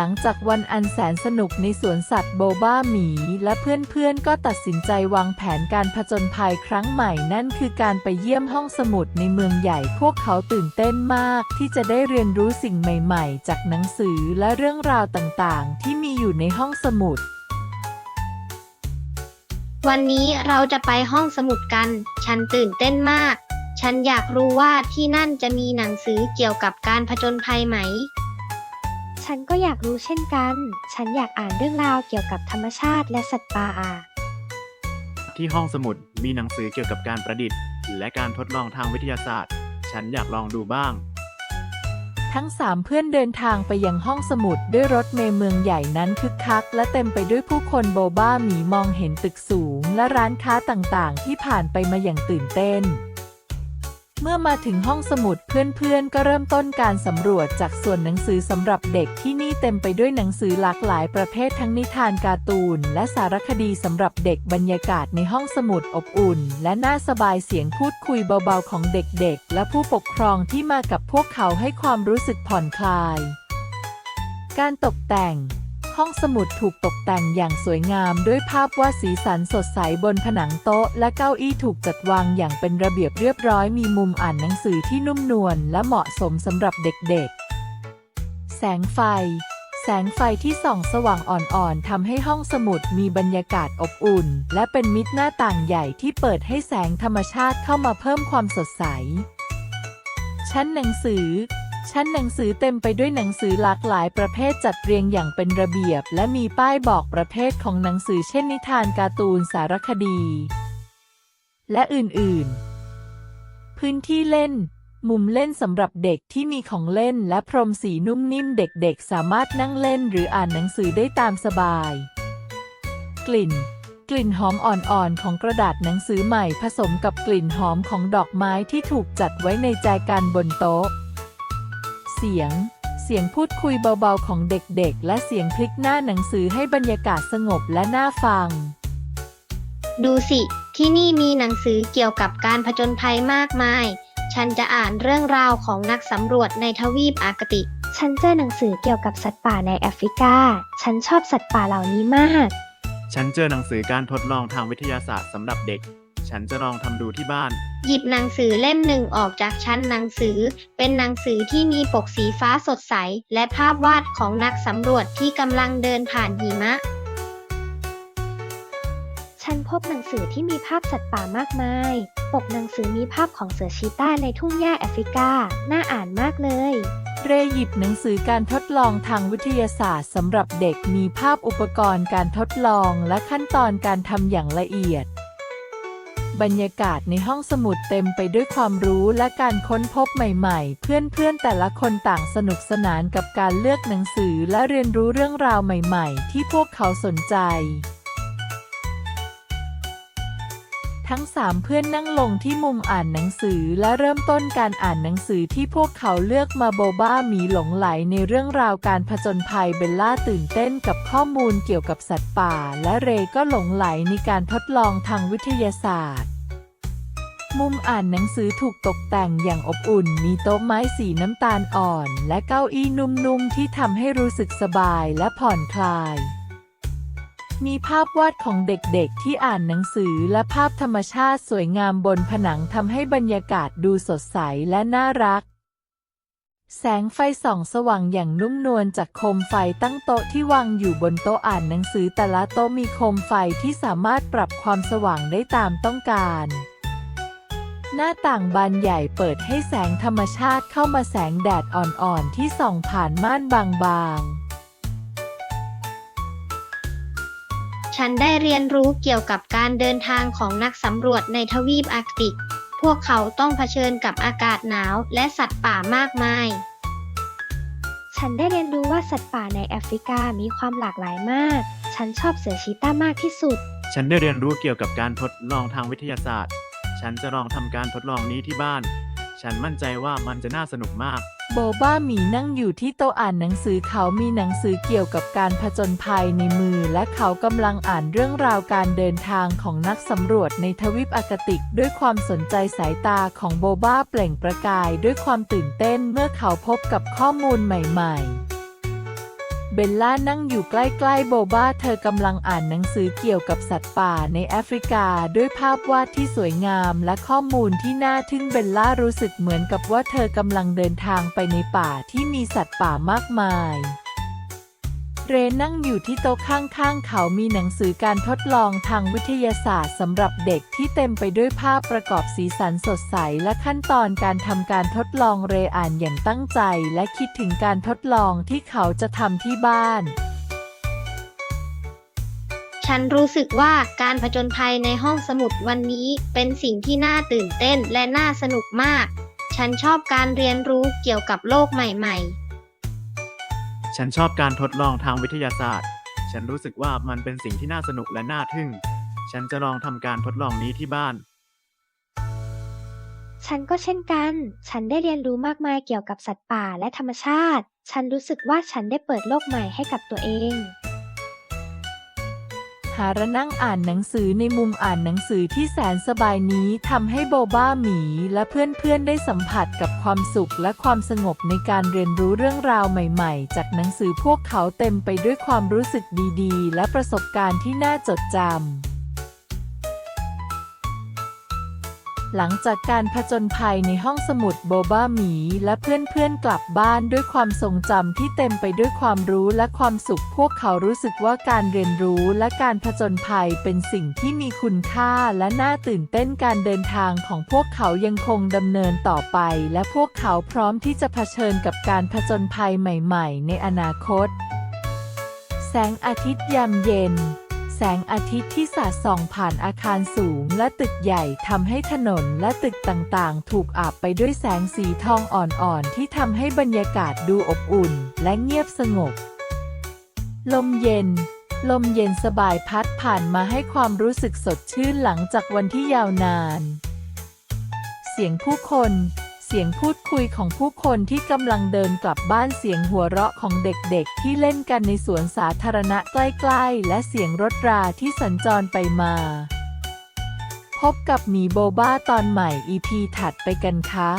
หลังจากวันอันแสนสนุกในสวนสัตว์โบบ้าหมี และเพื่อนๆ ก็ตัดสินใจวางแผนการผจญภัยครั้งใหม่นั่นคือการไปเยี่ยมห้องสมุดในเมืองใหญ่ พวกเขาตื่นเต้นมาก ที่จะได้เรียนรู้สิ่งใหม่ๆ จากหนังสือและเรื่องราวต่างๆ ที่มีอยู่ในห้องสมุด วันนี้เราจะไปห้องสมุดกัน ฉันตื่นเต้นมาก ฉันอยากรู้ว่าที่นั่นจะมีหนังสือเกี่ยวกับการผจญภัยไหม ฉันก็อยากรู้เช่นกัน ฉันอยากอ่านเรื่องราวเกี่ยวกับธรรมชาติและสัตว์ป่า ที่ห้องสมุดมีหนังสือเกี่ยวกับการประดิษฐ์ และการทดลองทางวิทยาศาสตร์ ฉันอยากลองดูบ้าง ทั้งสามเพื่อนเดินทางไปยังห้องสมุดด้วยรถเมล์เมืองใหญ่นั้นคึกคัก และเต็มไปด้วยผู้คนโบบ้าหมีมองเห็นตึกสูง และร้านค้าต่างๆ ที่ผ่านไปมาอย่างตื่นเต้น เมื่อมาถึงห้องสมุดเพื่อนๆ ก็เริ่มต้นการสำรวจจากส่วนหนังสือสำหรับเด็กที่นี่เต็มไปด้วยหนังสือหลากหลายประเภททั้งนิทานการ์ตูน และสารคดีสำหรับเด็กบรรยากาศในห้องสมุดอบอุ่น และน่าสบายเสียงพูดคุยเบาๆของเด็กๆ และผู้ปกครองที่มากับพวกเขาให้ความรู้สึกผ่อนคลาย การตกแต่ง ห้องสมุดถูกตกแต่งอย่างสวยงามด้วยภาพวาดสีสันสดใสบนผนังโต๊ะ และเก้าอี้ถูกจัดวางอย่างเป็นระเบียบเรียบร้อยมีมุมอ่านหนังสือที่นุ่มนวลและเหมาะสมสำหรับเด็กๆ แสงไฟ แสงไฟที่ส่องสว่างอ่อนๆทำให้ห้องสมุดมีบรรยากาศอบอุ่น และเป็นมิตรหน้าต่างใหญ่ที่เปิดให้แสงธรรมชาติเข้ามาเพิ่มความสดใส ชั้นหนังสือ ชั้นหนังสือเต็มไปด้วยหนังสือหลากหลายประเภทจัดเรียงอย่างเป็นระเบียบ และมีป้ายบอกประเภทของหนังสือเช่นนิทานการ์ตูนสารคดี และอื่นๆ พื้นที่เล่น มุมเล่นสำหรับเด็กที่มีของเล่นและพรมสีนุ่มนิ่มเด็กๆ สามารถนั่งเล่นหรืออ่านหนังสือได้ตามสบาย กลิ่นกลิ่นหอมอ่อนๆ ของกระดาษหนังสือใหม่ผสมกับกลิ่นหอมของดอกไม้ที่ถูกจัดไว้ในแจกันบนโต๊ะ เสียง เสียงพูดคุยเบาๆของเด็กๆ และเสียงพลิกหน้าหนังสือให้บรรยากาศสงบและน่าฟัง ดูสิ ที่นี่มีหนังสือเกี่ยวกับการผจญภัยมากมาย ฉันจะอ่านเรื่องราวของนักสำรวจในทวีปอาร์กติกฉันเจอหนังสือเกี่ยวกับสัตว์ป่าในแอฟริกา ฉันชอบสัตว์ป่าเหล่านี้มาก ฉันเจอหนังสือการทดลองทางวิทยาศาสตร์สำหรับเด็ก ฉันจะลองทำดูที่บ้าน หยิบหนังสือเล่มหนึ่งออกจากชั้นหนังสือ เป็นหนังสือที่มีปกสีฟ้าสดใส และภาพวาดของนักสำรวจที่กำลังเดินผ่านหิมะ ฉันพบหนังสือที่มีภาพสัตว์ป่ามากมาย ปกหนังสือมีภาพของเสือชีต้าในทุ่งหญ้าแอฟริกา น่าอ่านมากเลย เรย์หยิบหนังสือการทดลองทางวิทยาศาสตร์สำหรับเด็กมีภาพอุปกรณ์การทดลองและขั้นตอนการทำอย่างละเอียด บรรยากาศในห้องสมุดเต็มไปด้วยความรู้และการค้นพบใหม่ๆ เพื่อนๆ แต่ละคนต่างสนุกสนานกับการเลือกหนังสือและเรียนรู้เรื่องราวใหม่ๆ ที่พวกเขาสนใจ ทั้งสามเพื่อนนั่งลงที่มุมอ่านหนังสือและเริ่มต้นการอ่านหนังสือที่พวกเขาเลือกมาโบบ้าหมีหลงไหลในเรื่องราวการผจญภัยเบลล่าตื่นเต้นกับข้อมูลเกี่ยวกับสัตว์ป่า และเรย์ก็หลงไหลในการทดลองทางวิทยาศาสตร์ มุมอ่านหนังสือถูกตกแต่งอย่างอบอุ่น มีโต๊ะไม้สีน้ำตาลอ่อน และเก้าอี้นุ่มๆที่ทำให้รู้สึกสบายและผ่อนคลาย มีภาพวาดของเด็กๆ ที่อ่านหนังสือและภาพธรรมชาติสวยงามบนผนังทำให้บรรยากาศดูสดใสและน่ารัก แสงไฟส่องสว่างอย่างนุ่มนวลจากโคมไฟตั้งโต๊ะที่วางอยู่บนโต๊ะอ่านหนังสือแต่ละโต๊ะมีโคมไฟที่สามารถปรับความสว่างได้ตามต้องการ หน้าต่างบานใหญ่เปิดให้แสงธรรมชาติเข้ามาแสงแดดอ่อนๆที่ส่องผ่านม่านบางๆ ฉันได้เรียนรู้เกี่ยวกับการเดินทางของนักสำรวจในทวีปอาร์กติก พวกเขาต้องเผชิญกับอากาศหนาวและสัตว์ป่ามากมาย ฉันได้เรียนรู้ว่าสัตว์ป่าในแอฟริกามีความหลากหลายมาก ฉันชอบเสือชีต้ามากที่สุด ฉันได้เรียนรู้เกี่ยวกับการทดลองทางวิทยาศาสตร์ ฉันจะลองทำการทดลองนี้ที่บ้าน ฉันมั่นใจว่ามันจะน่าสนุกมาก โบบ้าหมีนั่งอยู่ที่โต๊ะอ่านหนังสือเขามีหนังสือเกี่ยวกับการผจญภัยในมือ และเขากำลังอ่านเรื่องราวการเดินทางของนักสำรวจในทวีปอากาติก ด้วยความสนใจสายตาของโบบ้าเปล่งประกายด้วยความตื่นเต้นเมื่อเขาพบกับข้อมูลใหม่ ๆ บลล่านั่งอยู่ใกล้ๆโบบ้าเธอกำลังอ่านหนังสือเกี่ยวกับสัตว์ป่าในแอฟริกา ด้วยภาพวาดที่สวยงามและข้อมูลที่น่าทึ่งเบลล่ารู้สึกเหมือนกับว่าเธอกำลังเดินทางไปในป่าที่มีสัตว์ป่ามากมาย เรนนั่งอยู่ที่โต๊ะข้างๆ เขามีหนังสือการทดลองทางวิทยาศาสตร์สำหรับเด็กที่เต็มไปด้วยภาพประกอบสีสันสดใส และขั้นตอนการทำการทดลองเรอ่านอย่างตั้งใจ และคิดถึงการทดลองที่เขาจะทำที่บ้าน ฉันรู้สึกว่าการผจญภัยในห้องสมุดวันนี้เป็นสิ่งที่น่าตื่นเต้นและน่าสนุกมาก ฉันชอบการเรียนรู้เกี่ยวกับโลกใหม่ ฉันชอบการทดลองทางวิทยาศาสตร์ ฉันรู้สึกว่ามันเป็นสิ่งที่น่าสนุกและน่าทึ่ง ฉันจะลองทำการทดลองนี้ที่บ้าน ฉันก็เช่นกัน ฉันได้เรียนรู้มากมายเกี่ยวกับสัตว์ป่าและธรรมชาติ ฉันรู้สึกว่าฉันได้เปิดโลกใหม่ให้กับตัวเอง หารนั่งอ่านหนังสือในมุมอ่านหนังสือที่แสนสบายนี้ทำให้โบบ้าหมีและเพื่อนๆได้สัมผัสกับความสุขและความสงบในการเรียนรู้เรื่องราวใหม่ๆ จากหนังสือพวกเขาเต็มไปด้วยความรู้สึกดีๆ และประสบการณ์ที่น่าจดจำ หลังจากการผจญภัยในห้องสมุดโบบ้าหมี และเพื่อนๆกลับบ้านด้วยความทรงจำที่เต็มไปด้วยความรู้และความสุข พวกเขารู้สึกว่าการเรียนรู้และการผจญภัยเป็นสิ่งที่มีคุณค่าและน่าตื่นเต้นการเดินทางของพวกเขายังคงดำเนินต่อไป และพวกเขาพร้อมที่จะเผชิญกับการผจญภัยใหม่ ๆ ในอนาคต แสงอาทิตย์ยามเย็น แสงอาทิตย์ที่สาดส่องผ่านอาคารสูงและตึกใหญ่ทำให้ถนนและตึกต่างๆ ถูกอาบไปด้วยแสงสีทองอ่อนๆ ที่ทำให้บรรยากาศดูอบอุ่นและเงียบสงบ ลมเย็น ลมเย็นสบายพัดผ่านมาให้ความรู้สึกสดชื่นหลังจากวันที่ยาวนาน เสียงผู้คน เสียงพูดคุยของผู้คนที่กำลังเดินกลับบ้านเสียงหัวเราะของเด็กๆ ที่เล่นกันในสวนสาธารณะใกล้ๆ และเสียงรถราที่สัญจรไปมา พบกับหมีโบบ้าตอนใหม่ EP ถัดไปกันคะ